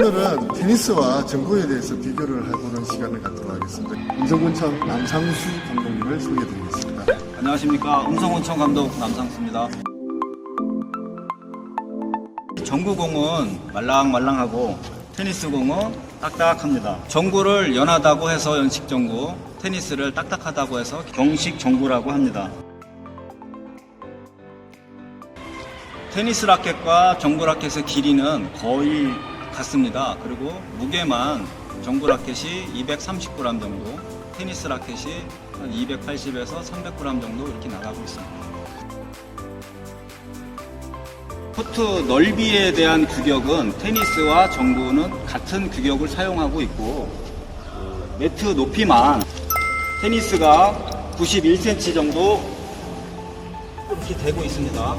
오늘은 테니스와 정구에 대해서 비교를 해보는 시간을 갖도록 하겠습니다. 음성군청 남상수 감독님을 소개해드리겠습니다. 안녕하십니까 음성원청 감독 남상수입니다. 정구공은 말랑말랑하고 테니스공은 딱딱합니다. 정구를 연하다고 해서 연식 정구, 테니스를 딱딱하다고 해서 경식 정구라고 합니다. 테니스 라켓과 정구 라켓의 길이는 거의 같습니다. 그리고 무게만 정구 라켓이 230g 정도, 테니스 라켓이 한 280에서 300g 정도 이렇게 나가고 있습니다. 코트 넓이에 대한 규격은 테니스와 정구는 같은 규격을 사용하고 있고 매트 높이만 테니스가 91cm 정도 이렇게 되고 있습니다.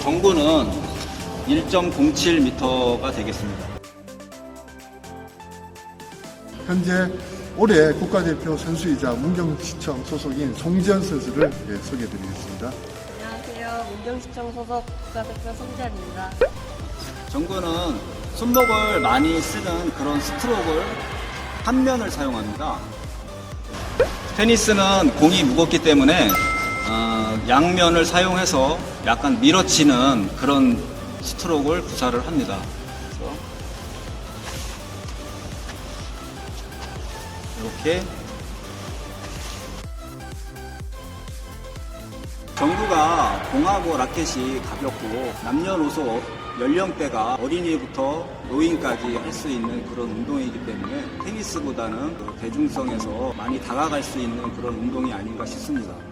정구는 1.07m가 되겠습니다. 현재 올해 국가대표 선수이자 문경시청 소속인 송지현 선수를 예, 소개해드리겠습니다. 안녕하세요. 문경시청 소속 국가대표 송지연입니다. 정구는 손목을 많이 쓰는 그런 스트로크를 한 면을 사용합니다. 테니스는 공이 무겁기 때문에 어, 양면을 사용해서 약간 밀어치는 그런 스트로크를 구사를 합니다. 이렇게 정부가 공하고 라켓이 가볍고 남녀노소 연령대가 어린이부터 노인까지 할 수 있는 그런 운동이기 때문에 테니스보다는 그 대중성에서 많이 다가갈 수 있는 그런 운동이 아닌가 싶습니다.